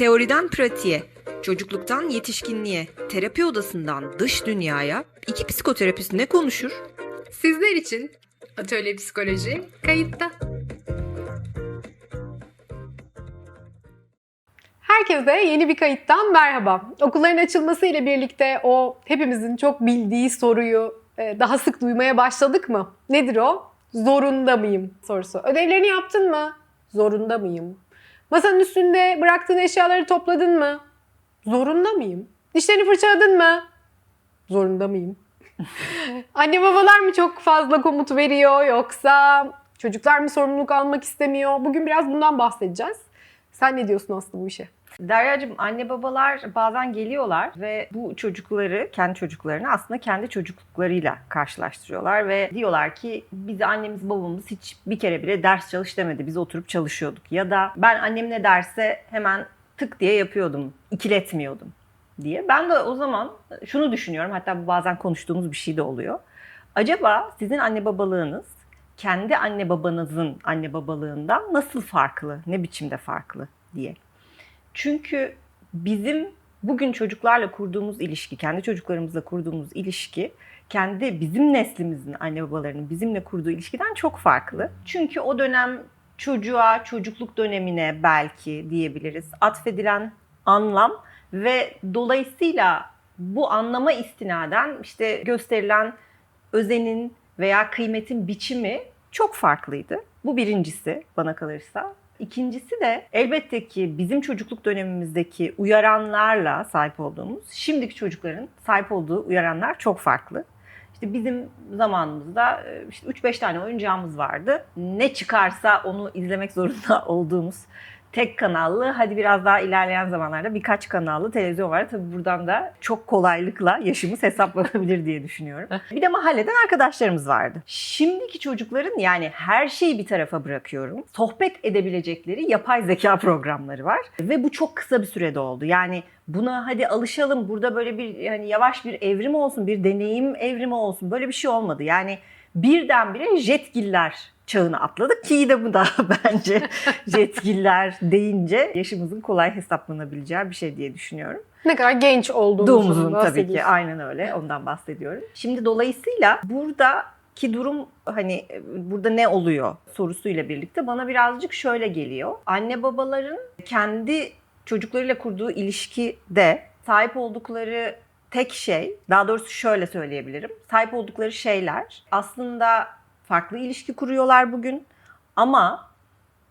Teoriden pratiğe, çocukluktan yetişkinliğe, terapi odasından dış dünyaya iki psikoterapist ne konuşur? Sizler için Atölye Psikoloji kayıtta. Herkese yeni bir kayıttan merhaba. Okulların açılması ile birlikte o hepimizin çok bildiği soruyu e, daha sık duymaya başladık mı? Nedir o? Zorunda mıyım sorusu. Ödevlerini yaptın mı? Zorunda mıyım? Masanın üstünde bıraktığın eşyaları topladın mı? Zorunda mıyım? Dişlerini fırçaladın mı? Zorunda mıyım? Anne babalar mı çok fazla komut veriyor yoksa çocuklar mı sorumluluk almak istemiyor? Bugün biraz bundan bahsedeceğiz. Sen ne diyorsun aslında bu işe? Derya'cığım anne babalar bazen geliyorlar ve bu çocukları, kendi çocuklarını aslında kendi çocukluklarıyla karşılaştırıyorlar ve diyorlar ki bize annemiz babamız hiç bir kere bile ders çalış demedi. Biz oturup çalışıyorduk. Ya da ben annem ne derse hemen tık diye yapıyordum, ikiletmiyordum diye. Ben de o zaman şunu düşünüyorum. Hatta bu bazen konuştuğumuz bir şey de oluyor. Acaba sizin anne babalığınız kendi anne babanızın anne babalığından nasıl farklı, ne biçimde farklı diye. Çünkü bizim bugün çocuklarla kurduğumuz ilişki, kendi çocuklarımızla kurduğumuz ilişki kendi bizim neslimizin anne babalarının bizimle kurduğu ilişkiden çok farklı. Çünkü o dönem çocuğa, çocukluk dönemine belki diyebiliriz atfedilen anlam ve dolayısıyla bu anlama istinaden işte gösterilen özenin veya kıymetin biçimi çok farklıydı. Bu birincisi bana kalırsa. İkincisi de elbette ki bizim çocukluk dönemimizdeki uyaranlarla sahip olduğumuz, şimdiki çocukların sahip olduğu uyaranlar çok farklı. İşte bizim zamanımızda e, işte 3-5 tane oyuncağımız vardı. Ne çıkarsa onu izlemek zorunda olduğumuz tek kanallı, hadi biraz daha ilerleyen zamanlarda birkaç kanallı televizyon var. Tabii buradan da çok kolaylıkla yaşımız hesaplanabilir diye düşünüyorum. Bir de mahalleden arkadaşlarımız vardı. Şimdiki çocukların yani her şeyi bir tarafa bırakıyorum. Sohbet edebilecekleri yapay zeka programları var. Ve bu çok kısa bir sürede oldu. Yani buna hadi alışalım. Burada böyle bir yani yavaş bir evrim olsun, bir deneyim evrimi olsun. Böyle bir şey olmadı. Yani birdenbire jetgiller çağına atladık ki de bu da bence jetgiller deyince yaşımızın kolay hesaplanabileceği bir şey diye düşünüyorum. Ne kadar genç olduğumuzun tabii ki aynen öyle ondan bahsediyorum. Şimdi dolayısıyla buradaki durum hani burada ne oluyor sorusuyla birlikte bana birazcık şöyle geliyor. Anne babaların kendi çocuklarıyla kurduğu ilişkide sahip oldukları tek şey, daha doğrusu şöyle söyleyebilirim. Sahip oldukları şeyler aslında farklı ilişki kuruyorlar bugün ama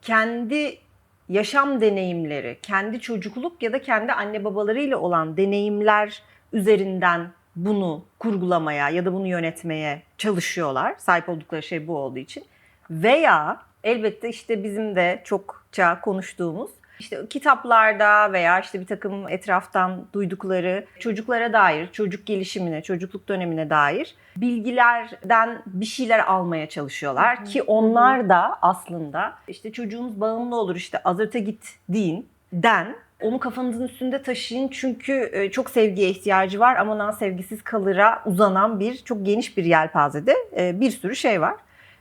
kendi yaşam deneyimleri, kendi çocukluk ya da kendi anne babalarıyla olan deneyimler üzerinden bunu kurgulamaya ya da bunu yönetmeye çalışıyorlar. Sahip oldukları şey bu olduğu için. Veya elbette işte bizim de çokça konuştuğumuz işte kitaplarda veya işte bir takım etraftan duydukları çocuklara dair, çocuk gelişimine, çocukluk dönemine dair bilgilerden bir şeyler almaya çalışıyorlar ki onlar da aslında işte çocuğunuz bağımlı olur işte azarta git deyin den onu kafanızın üstünde taşıyın çünkü e, çok sevgiye ihtiyacı var ama lan sevgisiz kalıra uzanan bir çok geniş bir yelpazede e, bir sürü şey var.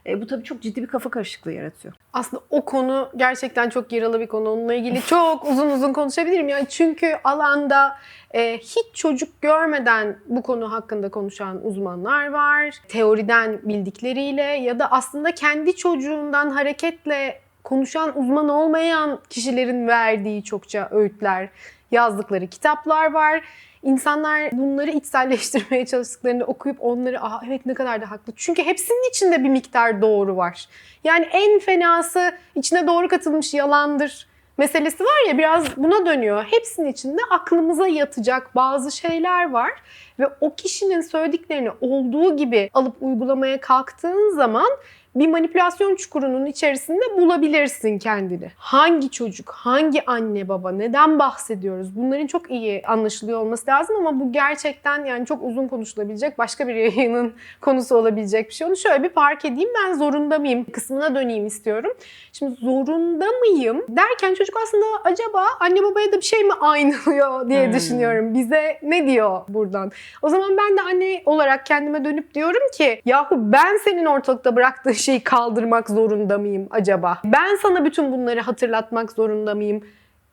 E, bu tabii çok ciddi bir kafa karışıklığı yaratıyor. Aslında o konu gerçekten çok yaralı bir konu. Onunla ilgili çok uzun uzun konuşabilirim. Yani çünkü alanda e, hiç çocuk görmeden bu konu hakkında konuşan uzmanlar var. Teoriden bildikleriyle ya da aslında kendi çocuğundan hareketle konuşan uzman olmayan kişilerin verdiği çokça öğütler, yazdıkları kitaplar var. İnsanlar bunları içselleştirmeye çalıştıklarında okuyup onları Aa, evet ne kadar da haklı. Çünkü hepsinin içinde bir miktar doğru var. Yani en fenası içine doğru katılmış yalandır meselesi var ya biraz buna dönüyor. Hepsinin içinde aklımıza yatacak bazı şeyler var ve o kişinin söylediklerini olduğu gibi alıp uygulamaya kalktığın zaman bir manipülasyon çukurunun içerisinde bulabilirsin kendini. Hangi çocuk, hangi anne baba, neden bahsediyoruz? Bunların çok iyi anlaşılıyor olması lazım ama bu gerçekten yani çok uzun konuşulabilecek başka bir yayının konusu olabilecek bir şey. Onu şöyle bir fark edeyim ben zorunda mıyım kısmına döneyim istiyorum. Şimdi zorunda mıyım derken çocuk aslında acaba anne babaya da bir şey mi aynılıyor diye Hmm. düşünüyorum. Bize ne diyor buradan? O zaman ben de anne olarak kendime dönüp diyorum ki yahu ben senin ortalıkta bıraktığın şeyi kaldırmak zorunda mıyım acaba? Ben sana bütün bunları hatırlatmak zorunda mıyım?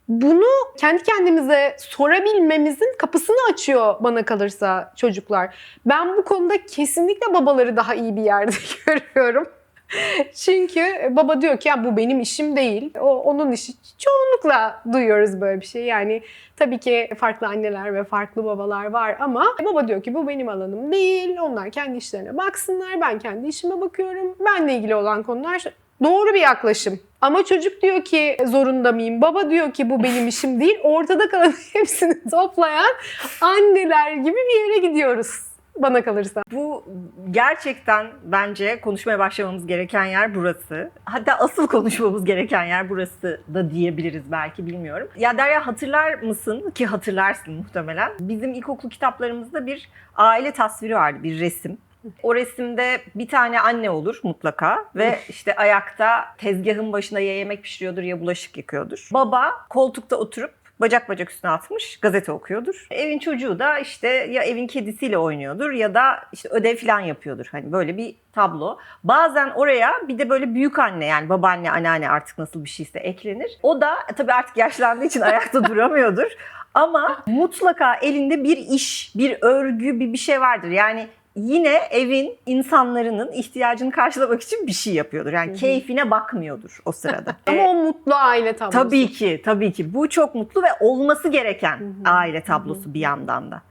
Bunu kendi kendimize sorabilmemizin kapısını açıyor bana kalırsa çocuklar. Ben bu konuda kesinlikle babaları daha iyi bir yerde görüyorum. Çünkü baba diyor ki ya bu benim işim değil. O onun işi. Çoğunlukla duyuyoruz böyle bir şey. Yani tabii ki farklı anneler ve farklı babalar var ama baba diyor ki bu benim alanım değil. Onlar kendi işlerine baksınlar. Ben kendi işime bakıyorum. Benle ilgili olan konular doğru bir yaklaşım. Ama çocuk diyor ki zorunda mıyım? Baba diyor ki bu benim işim değil. Ortada kalan hepsini toplayan anneler gibi bir yere gidiyoruz bana kalırsa. Bu gerçekten bence konuşmaya başlamamız gereken yer burası. Hatta asıl konuşmamız gereken yer burası da diyebiliriz belki bilmiyorum. Ya Derya hatırlar mısın ki hatırlarsın muhtemelen. Bizim ilkokul kitaplarımızda bir aile tasviri vardı, bir resim. O resimde bir tane anne olur mutlaka ve işte ayakta tezgahın başında ya yemek pişiriyordur ya bulaşık yıkıyordur. Baba koltukta oturup bacak bacak üstüne atmış gazete okuyordur. Evin çocuğu da işte ya evin kedisiyle oynuyordur ya da işte ödev falan yapıyordur. Hani böyle bir tablo. Bazen oraya bir de böyle büyük anne yani babaanne, anneanne artık nasıl bir şeyse eklenir. O da e, tabii artık yaşlandığı için ayakta duramıyordur. Ama mutlaka elinde bir iş, bir örgü, bir bir şey vardır. Yani yine evin insanların ihtiyacını karşılamak için bir şey yapıyordur. Yani Hı hı. keyfine bakmıyordur o sırada. Ama o mutlu aile tablosu. Tabii ki, tabii ki. Bu çok mutlu ve olması gereken Hı hı. aile tablosu bir yandan da.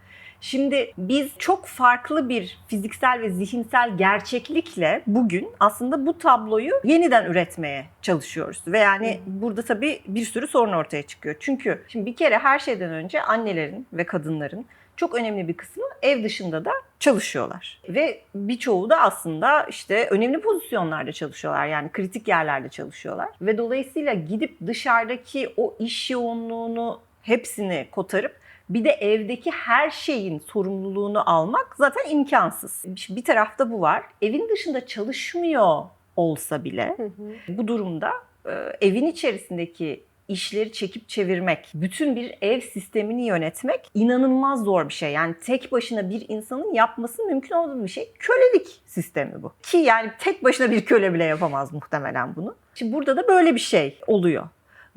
Şimdi biz çok farklı bir fiziksel ve zihinsel gerçeklikle bugün aslında bu tabloyu yeniden üretmeye çalışıyoruz. Ve yani burada tabii bir sürü sorun ortaya çıkıyor. Çünkü şimdi bir kere her şeyden önce annelerin ve kadınların çok önemli bir kısmı ev dışında da çalışıyorlar. Ve birçoğu da aslında işte önemli pozisyonlarda çalışıyorlar. Yani kritik yerlerde çalışıyorlar. Ve dolayısıyla gidip dışarıdaki o iş yoğunluğunu hepsini kotarıp bir de evdeki her şeyin sorumluluğunu almak zaten imkansız. Bir tarafta bu var. Evin dışında çalışmıyor olsa bile bu durumda e, evin içerisindeki işleri çekip çevirmek, bütün bir ev sistemini yönetmek inanılmaz zor bir şey. Yani tek başına bir insanın yapması mümkün olduğu bir şey. Kölelik sistemi bu. Ki yani tek başına bir köle bile yapamaz muhtemelen bunu. Şimdi burada da böyle bir şey oluyor.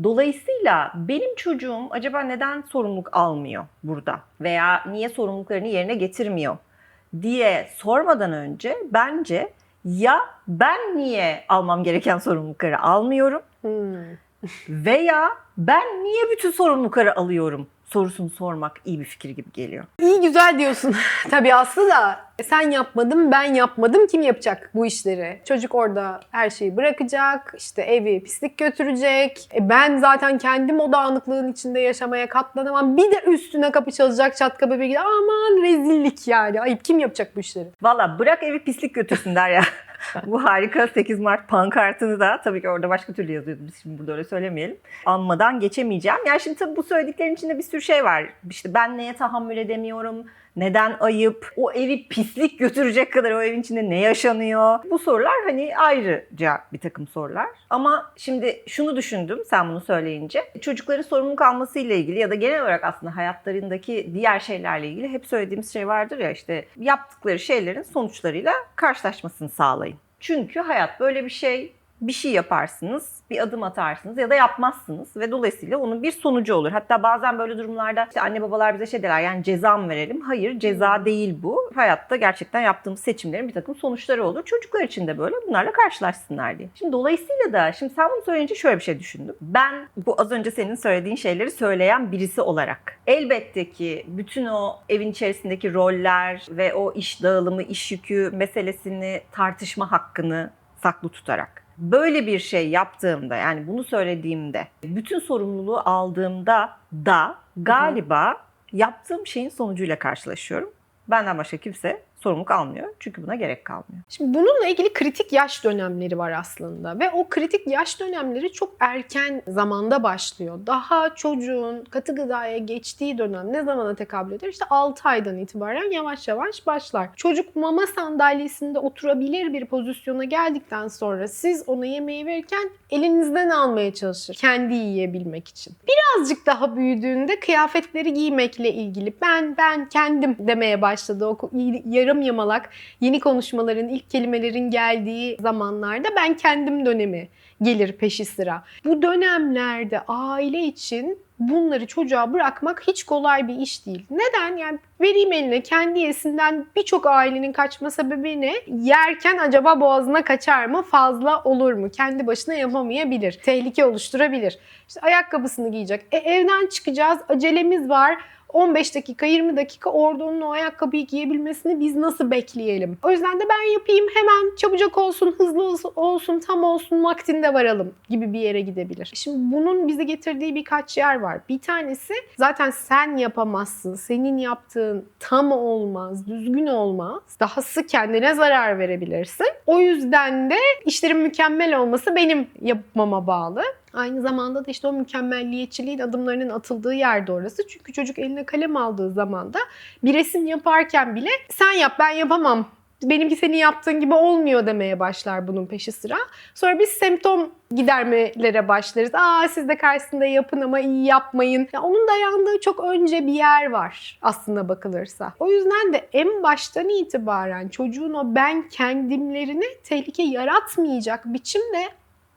Dolayısıyla benim çocuğum acaba neden sorumluluk almıyor burada veya niye sorumluluklarını yerine getirmiyor diye sormadan önce bence ya ben niye almam gereken sorumlulukları almıyorum Hmm. Veya ben niye bütün sorumlulukları alıyorum sorusunu sormak iyi bir fikir gibi geliyor. İyi güzel diyorsun. Tabii Aslı da sen yapmadın ben yapmadım kim yapacak bu işleri? Çocuk orada her şeyi bırakacak, işte evi pislik götürecek. E ben zaten kendim o dağınıklığın içinde yaşamaya katlanamam. Bir de üstüne kapı çalacak çat kapı bir gider. Aman rezillik yani. Ayıp kim yapacak bu işleri? Valla bırak evi pislik götürsün der ya. Bu harika 8 Mart pankartını da tabii ki orada başka türlü yazıyordu. Biz şimdi burada öyle söylemeyelim. Anmadan geçemeyeceğim. Yani şimdi tabii bu söylediklerin içinde bir sürü şey var. İşte ben neye tahammül edemiyorum? Neden ayıp? O evi pislik götürecek kadar o evin içinde ne yaşanıyor? Bu sorular hani ayrıca bir takım sorular. Ama şimdi şunu düşündüm sen bunu söyleyince. Çocukların sorumluluk almasıyla ilgili ya da genel olarak aslında hayatlarındaki diğer şeylerle ilgili hep söylediğimiz şey vardır ya işte yaptıkları şeylerin sonuçlarıyla karşılaşmasını sağlayın. Çünkü hayat böyle bir şey. Bir şey yaparsınız, bir adım atarsınız ya da yapmazsınız ve dolayısıyla onun bir sonucu olur. Hatta bazen böyle durumlarda işte anne babalar bize şey derler yani ceza mı verelim? Hayır ceza değil bu. Hayatta gerçekten yaptığımız seçimlerin bir takım sonuçları olur. Çocuklar için de böyle bunlarla karşılaşsınlar diye. Şimdi dolayısıyla da şimdi sen bunu söyleyince şöyle bir şey düşündüm. Ben bu az önce senin söylediğin şeyleri söyleyen birisi olarak elbette ki bütün o evin içerisindeki roller ve o iş dağılımı, iş yükü meselesini tartışma hakkını saklı tutarak böyle bir şey yaptığımda yani bunu söylediğimde bütün sorumluluğu aldığımda da galiba yaptığım şeyin sonucuyla karşılaşıyorum. Benden başka kimse sorumluluk almıyor. Çünkü buna gerek kalmıyor. Şimdi bununla ilgili kritik yaş dönemleri var aslında ve o kritik yaş dönemleri çok erken zamanda başlıyor. Daha çocuğun katı gıdaya geçtiği dönem ne zamana tekabül eder? İşte 6 aydan itibaren yavaş yavaş başlar. Çocuk mama sandalyesinde oturabilir bir pozisyona geldikten sonra siz ona yemeği verirken elinizden almaya çalışır kendi yiyebilmek için. Birazcık daha büyüdüğünde kıyafetleri giymekle ilgili ben ben kendim demeye başladı. O yarım yamalak yeni konuşmaların, ilk kelimelerin geldiği zamanlarda ben kendim dönemi gelir peşi sıra. Bu dönemlerde aile için bunları çocuğa bırakmak hiç kolay bir iş değil. Neden? Yani vereyim eline kendi yesinden birçok ailenin kaçma sebebi ne? Yerken acaba boğazına kaçar mı? Fazla olur mu? Kendi başına yapamayabilir. Tehlike oluşturabilir. İşte ayakkabısını giyecek. E, evden çıkacağız. Acelemiz var. 15 dakika 20 dakika orada onun o ayakkabıyı giyebilmesini biz nasıl bekleyelim? O yüzden de ben yapayım hemen çabucak olsun, hızlı olsun, tam olsun vaktinde varalım gibi bir yere gidebilir. Şimdi bunun bize getirdiği birkaç yer var. Bir tanesi zaten sen yapamazsın. Senin yaptığın tam olmaz, düzgün olmaz. Dahası kendine zarar verebilirsin. O yüzden de işlerin mükemmel olması benim yapmama bağlı. Aynı zamanda da işte o mükemmelliyetçiliğin adımlarının atıldığı yerde orası. Çünkü çocuk eline kalem aldığı zaman da bir resim yaparken bile sen yap ben yapamam. Benimki senin yaptığın gibi olmuyor demeye başlar bunun peşi sıra. Sonra biz semptom gidermelere başlarız. Aa siz de karşısında yapın ama iyi yapmayın. Ya onun dayandığı çok önce bir yer var aslında bakılırsa. O yüzden de en baştan itibaren çocuğun o ben kendimlerine tehlike yaratmayacak biçimde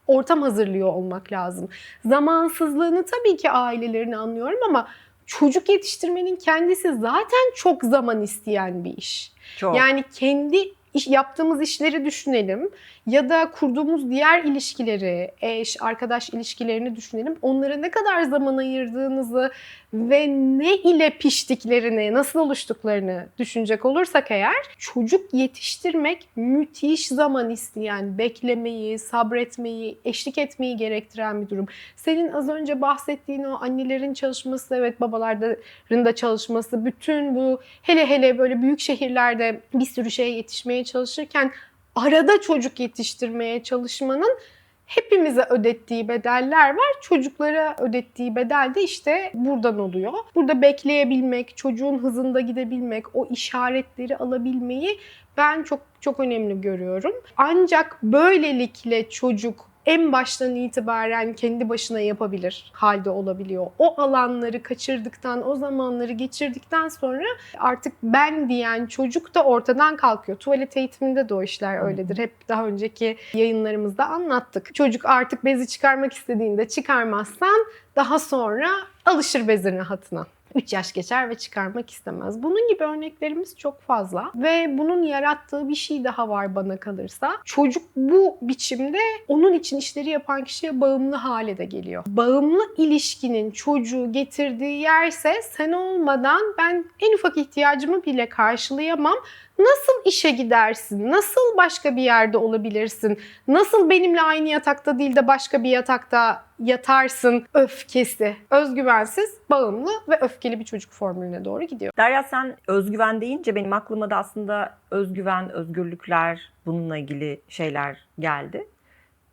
ortam hazırlıyor olmak lazım. Zamansızlığını tabii ki ailelerini anlıyorum ama çocuk yetiştirmenin kendisi zaten çok zaman isteyen bir iş. Çok. Yani kendi iş, yaptığımız işleri düşünelim ya da kurduğumuz diğer ilişkileri, eş, arkadaş ilişkilerini düşünelim. Onlara ne kadar zaman ayırdığınızı ve ne ile piştiklerini, nasıl oluştuklarını düşünecek olursak eğer çocuk yetiştirmek müthiş zaman isteyen, beklemeyi, sabretmeyi, eşlik etmeyi gerektiren bir durum. Senin az önce bahsettiğin o annelerin çalışması, evet babaların da çalışması, bütün bu hele hele böyle büyük şehirlerde bir sürü şeye yetişmeye çalışırken arada çocuk yetiştirmeye çalışmanın hepimize ödettiği bedeller var. Çocuklara ödettiği bedel de işte buradan oluyor. Burada bekleyebilmek, çocuğun hızında gidebilmek, o işaretleri alabilmeyi ben çok çok önemli görüyorum. Ancak böylelikle çocuk en baştan itibaren kendi başına yapabilir halde olabiliyor. O alanları kaçırdıktan, o zamanları geçirdikten sonra artık ben diyen çocuk da ortadan kalkıyor. Tuvalet eğitiminde de o işler öyledir. Hep daha önceki yayınlarımızda anlattık. Çocuk artık bezi çıkarmak istediğinde çıkarmazsan daha sonra alışır bezin rahatına. 3 yaş geçer ve çıkarmak istemez. Bunun gibi örneklerimiz çok fazla ve bunun yarattığı bir şey daha var bana kalırsa. Çocuk bu biçimde onun için işleri yapan kişiye bağımlı hale de geliyor. Bağımlı ilişkinin çocuğu getirdiği yerse sen olmadan ben en ufak ihtiyacımı bile karşılayamam. Nasıl işe gidersin? Nasıl başka bir yerde olabilirsin? Nasıl benimle aynı yatakta değil de başka bir yatakta yatarsın? Öfkesi, özgüvensiz, bağımlı ve öfkeli bir çocuk formülüne doğru gidiyor. Derya sen özgüven deyince benim aklıma da aslında özgüven, özgürlükler bununla ilgili şeyler geldi.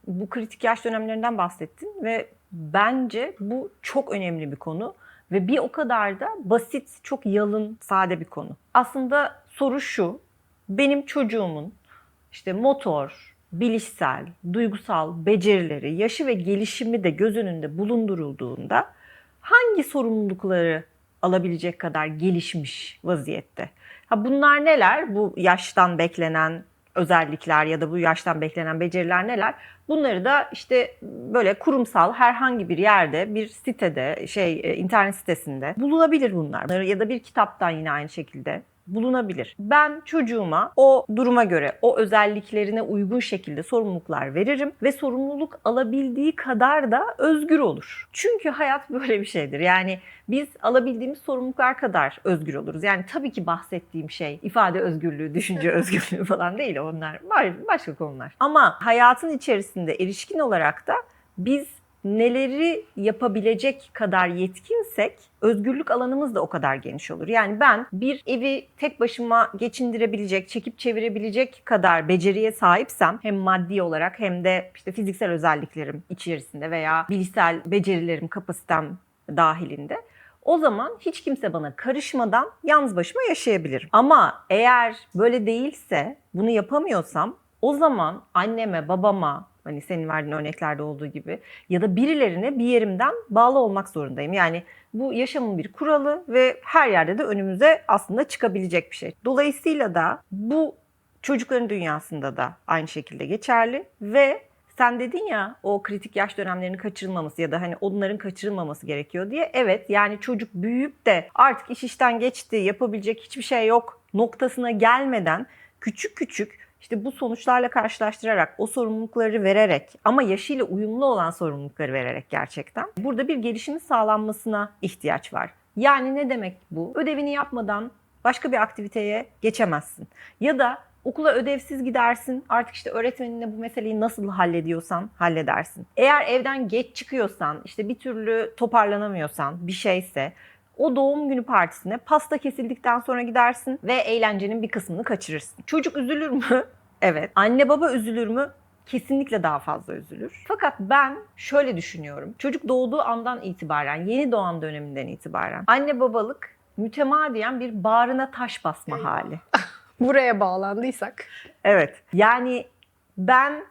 Bu kritik yaş dönemlerinden bahsettin ve bence bu çok önemli bir konu ve bir o kadar da basit, çok yalın, sade bir konu. Aslında soru şu. Benim çocuğumun işte motor, bilişsel, duygusal becerileri, yaşı ve gelişimi de göz önünde bulundurulduğunda hangi sorumlulukları alabilecek kadar gelişmiş vaziyette? Ha bunlar neler? Bu yaştan beklenen özellikler ya da bu yaştan beklenen beceriler neler? Bunları da işte böyle kurumsal herhangi bir yerde, bir sitede, şey e, internet sitesinde bulunabilir bunlar. Ya da bir kitaptan yine aynı şekilde bulunabilir. Ben çocuğuma o duruma göre, o özelliklerine uygun şekilde sorumluluklar veririm ve sorumluluk alabildiği kadar da özgür olur. Çünkü hayat böyle bir şeydir. Yani biz alabildiğimiz sorumluluklar kadar özgür oluruz. Yani tabii ki bahsettiğim şey ifade özgürlüğü, düşünce özgürlüğü falan değil onlar. Başka konular. Ama hayatın içerisinde erişkin olarak da biz neleri yapabilecek kadar yetkinsek özgürlük alanımız da o kadar geniş olur. Yani ben bir evi tek başıma geçindirebilecek, çekip çevirebilecek kadar beceriye sahipsem hem maddi olarak hem de işte fiziksel özelliklerim içerisinde veya bilişsel becerilerim, kapasitem dahilinde o zaman hiç kimse bana karışmadan yalnız başıma yaşayabilirim. Ama eğer böyle değilse, bunu yapamıyorsam o zaman anneme, babama, hani senin verdiğin örneklerde olduğu gibi ya da birilerine bir yerimden bağlı olmak zorundayım. Yani bu yaşamın bir kuralı ve her yerde de önümüze aslında çıkabilecek bir şey. Dolayısıyla da bu çocukların dünyasında da aynı şekilde geçerli ve Sen dedin ya o kritik yaş dönemlerini kaçırılmaması ya da hani onların kaçırılmaması gerekiyor diye. Evet yani çocuk büyüyüp de artık iş işten geçti, yapabilecek hiçbir şey yok noktasına gelmeden küçük küçük işte bu sonuçlarla karşılaştırarak, o sorumlulukları vererek ama yaşıyla uyumlu olan sorumlulukları vererek gerçekten burada bir gelişimin sağlanmasına ihtiyaç var. Yani ne demek bu? Ödevini yapmadan başka bir aktiviteye geçemezsin. Ya da okula ödevsiz gidersin. Artık işte öğretmeninle bu meseleyi nasıl hallediyorsan halledersin. Eğer evden geç çıkıyorsan, işte bir türlü toparlanamıyorsan bir şeyse o doğum günü partisine pasta kesildikten sonra gidersin ve eğlencenin bir kısmını kaçırırsın. Çocuk üzülür mü? Evet. Anne baba üzülür mü? Kesinlikle daha fazla üzülür. Fakat ben şöyle düşünüyorum. Çocuk doğduğu andan itibaren, yeni doğan döneminden itibaren anne babalık mütemadiyen bir bağrına taş basma Eyvah. hali. Buraya bağlandıysak. Evet. Yani ben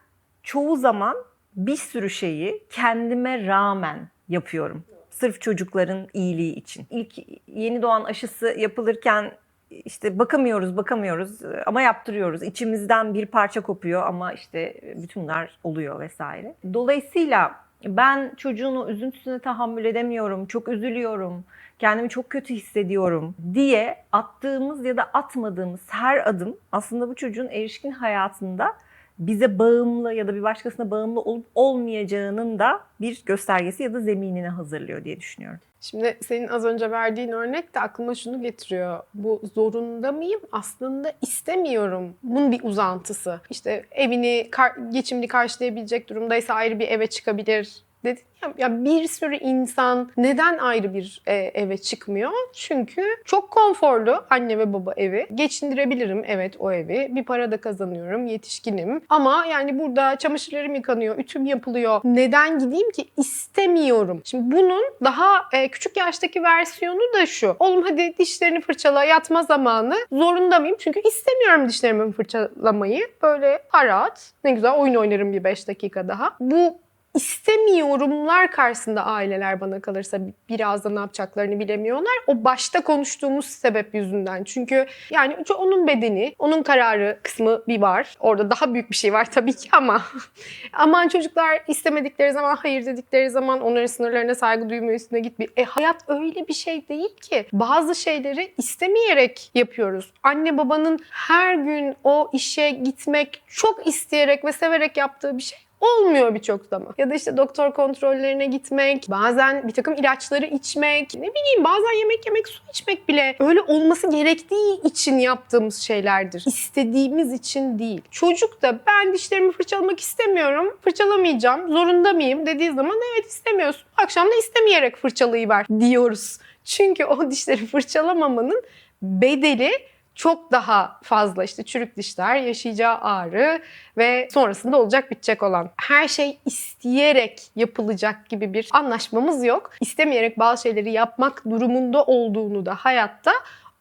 çoğu zaman bir sürü şeyi kendime rağmen yapıyorum. Sırf çocukların iyiliği için. İlk yeni doğan aşısı yapılırken işte bakamıyoruz, bakamıyoruz ama yaptırıyoruz. İçimizden bir parça kopuyor ama işte bütün bunlar oluyor vesaire. Dolayısıyla ben çocuğun o üzüntüsüne tahammül edemiyorum, çok üzülüyorum, kendimi çok kötü hissediyorum diye attığımız ya da atmadığımız her adım aslında bu çocuğun erişkin hayatında bize bağımlı ya da bir başkasına bağımlı olup olmayacağının da bir göstergesi ya da zeminini hazırlıyor diye düşünüyorum. Şimdi senin az önce verdiğin örnek de aklıma şunu getiriyor. Bu zorunda mıyım? Aslında istemiyorum. Bunun bir uzantısı. İşte evini geçimli karşılayabilecek durumdaysa ayrı bir eve çıkabilir. Dedin ya, ya bir sürü insan neden ayrı bir e, eve çıkmıyor? Çünkü çok konforlu anne ve baba evi. Geçindirebilirim evet o evi. Bir para da kazanıyorum, yetişkinim. Ama yani burada çamaşırlarım yıkanıyor, ütüm yapılıyor. Neden gideyim ki? İstemiyorum. Şimdi bunun daha e, küçük yaştaki versiyonu da şu. Oğlum hadi dişlerini fırçala, yatma zamanı. Zorunda mıyım? Çünkü istemiyorum dişlerimi fırçalamayı. Böyle rahat, ne güzel oyun oynarım bir 5 dakika daha. Bu istemiyorumlar karşısında aileler bana kalırsa biraz da ne yapacaklarını bilemiyorlar. O başta konuştuğumuz sebep yüzünden. Çünkü yani onun bedeni, onun kararı kısmı bir var. Orada daha büyük bir şey var tabii ki ama aman çocuklar istemedikleri zaman, hayır dedikleri zaman onların sınırlarına saygı duyma üstüne gitmiyor. E hayat öyle bir şey değil ki. Bazı şeyleri istemeyerek yapıyoruz. Anne babanın her gün o işe gitmek çok isteyerek ve severek yaptığı bir şey olmuyor birçok zaman. Ya da işte doktor kontrollerine gitmek, bazen bir takım ilaçları içmek, ne bileyim bazen yemek yemek, su içmek bile öyle olması gerektiği için yaptığımız şeylerdir. İstediğimiz için değil. Çocuk da ben dişlerimi fırçalamak istemiyorum, fırçalamayacağım, zorunda mıyım dediği zaman evet istemiyorsun. Akşam da istemeyerek fırçalayıver diyoruz. Çünkü o dişleri fırçalamamanın bedeli çok daha fazla işte çürük dişler, yaşayacağı ağrı ve sonrasında olacak bitecek olan. Her şey isteyerek yapılacak gibi bir anlaşmamız yok. İstemeyerek bazı şeyleri yapmak durumunda olduğunu da hayatta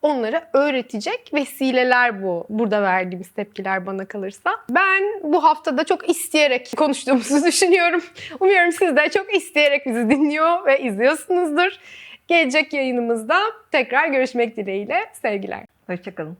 onlara öğretecek vesileler bu. Burada verdiğimiz tepkiler bana kalırsa. Ben bu haftada çok isteyerek konuştuğumuzu düşünüyorum. Umuyorum siz de çok isteyerek bizi dinliyor ve izliyorsunuzdur. Gelecek yayınımızda tekrar görüşmek dileğiyle. Sevgiler. Hoşçakalın.